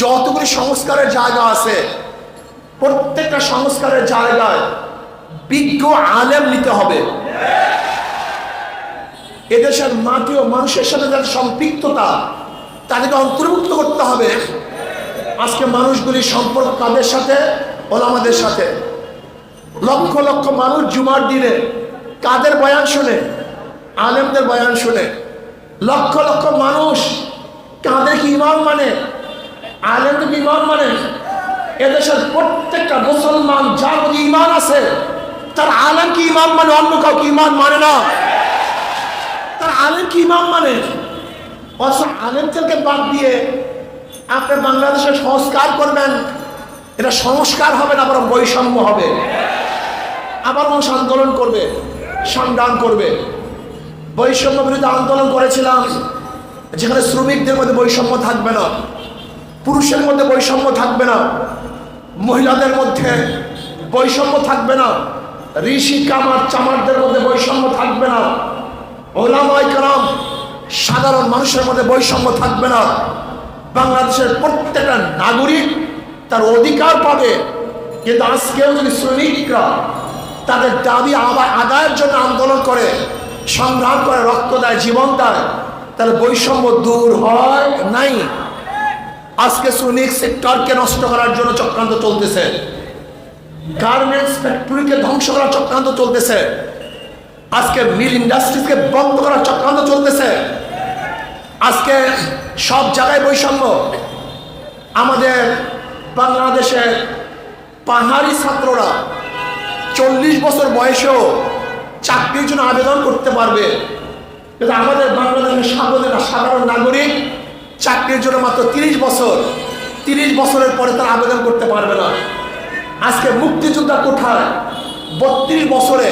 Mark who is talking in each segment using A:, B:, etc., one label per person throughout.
A: যতগুলি সংস্কারের জায়গা আছে, প্রত্যেকটা সংস্কারের জায়গায় বিজ্ঞ আলেম নিতে হবে। এদেশের মাটি ও মানুষের সাথে যাদের সম্পৃক্ততা তাদেরকে অন্তর্ভুক্ত করতে হবে। আজকে মানুষগুলি সম্পর্ক কাদের সাথে? ওলামাদের সাথে। লক্ষ লক্ষ মানুষ জুমার দিনে কাদের বয়ান শুনে? আলেমদের বয়ান শুনে। লক্ষ লক্ষ মানুষ কাদের কি ইমাম মানে? আলেমদের কি ইমাম মানে। এদেশের প্রত্যেকটা মুসলমান, যার মধ্যে ইমান আছে, তার আলেম কি ইমাম মানে অন্য কাউকে ইমান মানে না। তার আলেম কি ইমাম মানে? অথচ আলেমদেরকে বাদ দিয়ে আপনি বাংলাদেশের সংস্কার করবেন, এটা সংস্কার হবে না, বরং বৈষম্য হবে। আবার মানুষ আন্দোলন করবে, সংগ্রাম করবে। বৈষম্য বিরুদ্ধে আন্দোলন করেছিলাম, যেখানে শ্রমিকদের মধ্যে বৈষম্য থাকবে না। পুরুষের মধ্যে বৈষম্য থাকবে না, মহিলাদের মধ্যে বৈষম্য থাকবে না, ঋষি, কামার, চামারদের মধ্যে বৈষম্য থাকবে না কালাম সাধারণ মানুষের মধ্যে বৈষম্য থাকবে না। বাংলাদেশের প্রত্যেকটা নাগরিক তার অধিকার পাবে, কিন্তু আজকেও যদি শ্রমিকরা তাদের দাবি আদায়ের জন্য আন্দোলন করে, সংগ্রাম করে, রক্ত দেয়, জীবন দেয়, তাহলে বৈষম্য দূর হয় নাই। আজকে শ্রমিক সেক্টরকে নষ্ট করার জন্য চক্রান্ত চলতেছে। গার্মেন্টস ফ্যাক্টরিকে ধ্বংস করার চক্রান্ত চলতেছে। আজকে মিল ইন্ডাস্ট্রিজকে বন্ধ করার চক্রান্ত চলতেছে। আজকে সব জায়গায় বৈষম্য। আমাদের বাংলাদেশে পাহাড়ি ছাত্ররা চল্লিশ বছর বয়সেও চাকরির জন্য আবেদন করতে পারবে। কিন্তু আমাদের বাংলাদেশের সাধারণ সাধারণ নাগরিক চাকরির জন্য মাত্র তিরিশ বছর, তিরিশ বছরের পরে তারা আবেদন করতে পারবে না। আজকে মুক্তিযোদ্ধা কোঠায় বত্রিশ বছরে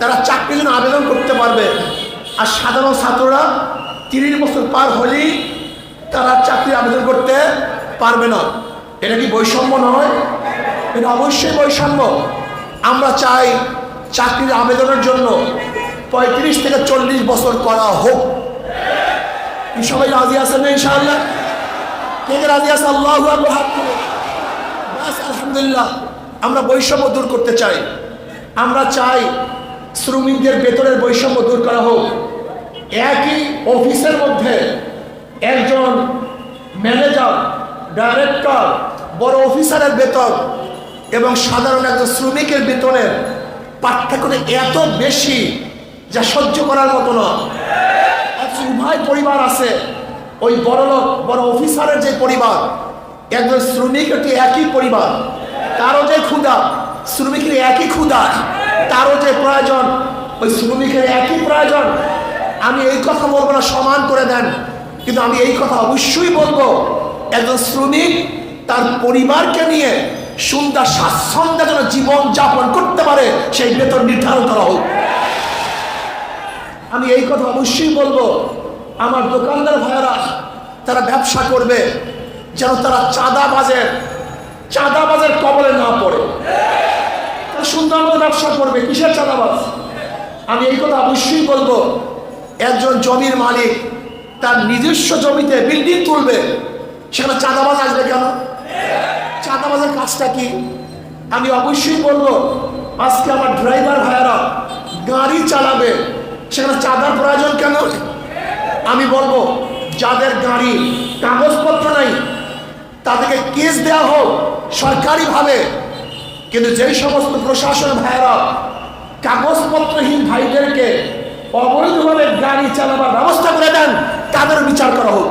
A: তারা চাকরির জন্য আবেদন করতে পারবে। আর সাধারণ ছাত্ররা তিরিশ বছর পার হলেই তারা চাকরি আবেদন করতে পারবে না। এটা কি বৈষম্য নয়? এটা অবশ্যই বৈষম্য। আমরা চাই চাকরির আবেদনের জন্য পঁয়ত্রিশ থেকে চল্লিশ বছর করা হোক। কি সবাই রাজি আছেন না ইনশাআল্লাহ? কে কে রাজি আছে? আল্লাহ হাত। ব্যাস, আলহামদুলিল্লাহ। আমরা বৈষম্য দূর করতে চাই। আমরা চাই শ্রমিকদের বেতনের বৈষম্য দূর করা হোক। একই অফিসের মধ্যে একজন ম্যানেজার ডাইরেক্টর বড় অফিসারের বেতন এবং সাধারণ একজন শ্রমিকের বেতনের পার্থক্যটা এত বেশি যা সহ্য করার মতো না উভয় পরিবার আছে। ওই বড় লোক, বড় অফিসারের যে পরিবার, একজন শ্রমিক একটি একই পরিবার। তারও যে ক্ষুধা, শ্রমিকের একই ক্ষুধা, তারও যে প্রয়োজন, ওই শ্রমিকের একই প্রয়োজন। আমি এই কথা বলব না, সমান করে দেন। কিন্তু আমি এই কথা অবশ্যই বলব, একজন শ্রমিক তার পরিবারকে নিয়ে সুন্দর স্বাচ্ছন্দ্যে যেন জীবন যাপন করতে পারে, সেই বেতন নির্ধারণ করা হোক। আমি এই কথা অবশ্যই বলব আমার দোকানদার ভাইয়েরা, তারা ব্যবসা করবে যেন তারা চাঁদাবাজের চাঁদাবাজের কবলে না পড়ে। তারা সুন্দর মতো ব্যবসা করবে, কিসের চাঁদাবাজ? আমি এই কথা অবশ্যই বলব, একজন জমির মালিক তার নিজস্ব জমিতে বিল্ডিং তুলবে, সেখানে চাঁদাবাজ আসবে কেন? চাঁদাবাজের কাজটা কি? আমি অবশ্যই বলব, আজকে আমার ড্রাইভার ভাইয়েরা গাড়ি চালাবে, সেখানে চাঁদার প্রয়োজন কেন? আমি বলব, যাদের গাড়ি, কাগজপত্র নাই, তাদেরকে কেস দেওয়া হোক সরকারিভাবে। কিন্তু যেই সমস্ত প্রশাসন ভাইয়েরা কাগজপত্রহীন ভাইদেরকে অবৈধভাবে গাড়ি চালাবার ব্যবস্থা করে দেন তাদের বিচার করা হোক।